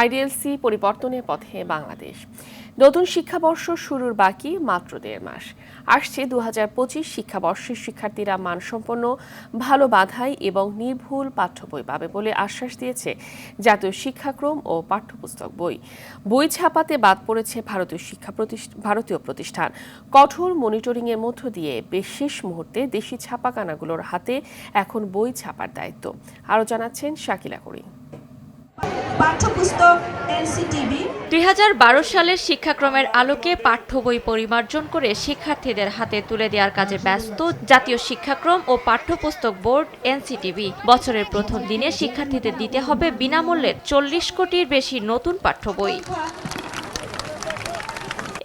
IDLC পরিবর্তনের পথে বাংলাদেশ। নতুন শিক্ষাবর্ষ শুরুর বাকি মাত্র দেড় মাস। আসছে দু হাজার পঁচিশ শিক্ষাবর্ষের শিক্ষার্থীরা মানসম্পন্ন, ভালো বাধাই এবং নির্ভুল পাঠ্য বই পাবে বলে আশ্বাস দিয়েছে জাতীয় শিক্ষাক্রম ও পাঠ্যপুস্তক বই। বই ছাপাতে বাদ পড়েছে ভারতীয় শিক্ষা ভারতীয় প্রতিষ্ঠান। কঠোর মনিটরিংয়ের মধ্য দিয়ে বেশ শেষ মুহূর্তে দেশি ছাপাখানাগুলোর হাতে এখন বই ছাপার দায়িত্ব। আরও জানাচ্ছেন শাকিলা করিম। পাঠ্যপুস্তক দুই সালের শিক্ষাক্রমের আলোকে পাঠ্য বই পরিমার্জন করে শিক্ষার্থীদের হাতে তুলে দেওয়ার কাজে ব্যস্ত জাতীয় শিক্ষাক্রম ও পাঠ্যপুস্তক বোর্ড এনসিটিভি। বছরের প্রথম দিনে শিক্ষার্থীদের দিতে হবে বিনামূল্যে চল্লিশ কোটির বেশি নতুন পাঠ্য বই।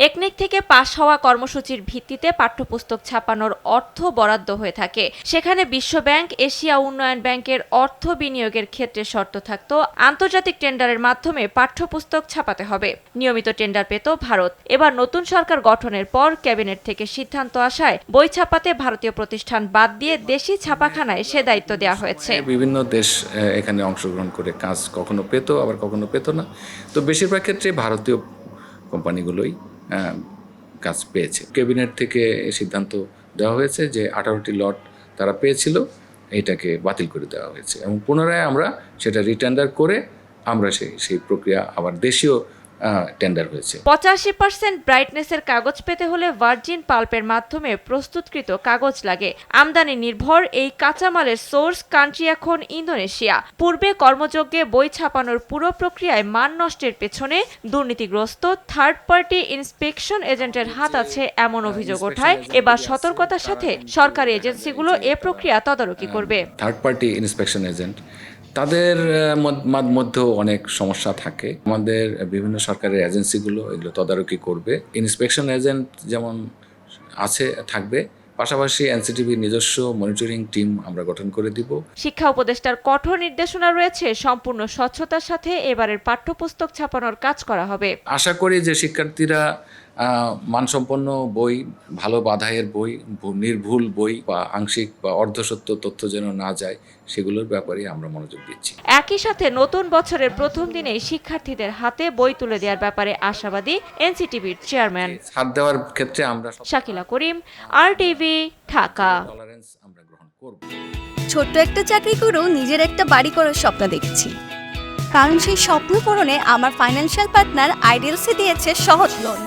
একনেক থেকে পাশ হওয়া কর্মসূচির ভিত্তিতে পাঠ্যপুস্তক ছাপানোর অর্থ বরাদ্দ হয়ে থাকে। সেখানে বিশ্বব্যাংক, এশিয়া উন্নয়ন ব্যাংকের অর্থ বিনিয়োগের ক্ষেত্রে শর্ত থাকত, আন্তর্জাতিক টেন্ডারের মাধ্যমে পাঠ্যপুস্তক ছাপাতে হবে। নিয়মিত টেন্ডার পেত ভারত। এবার নতুন সরকার গঠনের পর ক্যাবিনেট থেকে সিদ্ধান্ত আসায় বই ছাপাতে ভারতীয় প্রতিষ্ঠান বাদ দিয়ে দেশি ছাপাখানায় সে দায়িত্ব দেওয়া হয়েছে। বিভিন্ন দেশ এখানে অংশগ্রহণ করে কাজ কখনো পেতো, আবার কখনো পেতো না। তো বেশিরভাগ ক্ষেত্রে ভারতীয় কোম্পানিগুলোই কাজ পেয়েছে। ক্যাবিনেট থেকে সিদ্ধান্ত দেওয়া হয়েছে যে আঠারোটি লট তারা পেয়েছিল, এটাকে বাতিল করে দেওয়া হয়েছে এবং পুনরায় আমরা সেটা রিটেন্ডার করে আমরা সেই সেই প্রক্রিয়া আবার দেশীয় টেন্ডার হয়েছে। পঁচাশি পার্সেন্ট ব্রাইটনেসের কাগজ পেতে হলে ভার্জিন পাল্পের মাধ্যমে প্রস্তুতকৃত কাগজ লাগে। আমদানি নির্ভর এই কাঁচামালের সোর্স কান্ট্রি এখন ইন্দোনেশিয়া। পূর্বে কর্মযজ্ঞে বই ছাপানোর পুরো প্রক্রিয়ায় মান নষ্টের পেছনে দুর্নীতিগ্রস্ত থার্ড পার্টি ইন্সপেকশন এজেন্টের হাত আছে এমন অভিযোগ ওঠায়। এবার সতর্কতার সাথে সরকারি এজেন্সিগুলো এ প্রক্রিয়া তদারকি করবে। থার্ড পার্টি ইন্সপেকশন এজেন্ট তাদের মধ্যেও অনেক সমস্যা থাকে। আমাদের বিভিন্ন সরকারের এজেন্সিগুলো এগুলো তদারকি করবে। ইন্সপেকশন এজেন্ট যেমন আছে থাকবে। পাশাপাশি এনসিটিভি নিজস্ব মনিটরিং টিম আমরা গঠন করে দিব। শিক্ষা উপদেষ্টার কঠোর নির্দেশনা রয়েছে সম্পূর্ণ স্বচ্ছতার সাথে এবারের পাঠ্যপুস্তক ছাপানোর কাজ করা হবে। আশা করি যে শিক্ষার্থীরা মানসম্পন্ন বই ভালো বাধাইয়ের বই নির্ভুল বই বা আংশিক বা অর্ধসত্য তথ্য যেন না যায় সেগুলোর ব্যাপারে আমরা মনোযোগ দিচ্ছি। একই সাথে নতুন বছরের প্রথম দিনে শিক্ষার্থীদের হাতে বই তুলে দেওয়ার ব্যাপারে আশাবাদী এনসিটিভির চেয়ারম্যান। ছাড় দেওয়ার ক্ষেত্রে আমরা Shakila Karim R TV Dhaka. Tolerance আমরা গ্রহণ করব। ছোট্ট একটা চাকরি করেও নিজের একটা বাড়ি করার স্বপ্ন দেখছি। কারণ সেই স্বপ্ন পূরণে আমার ফাইন্যান্সিয়াল পার্টনার আইডিএলসি দিয়েছে সহজ লোন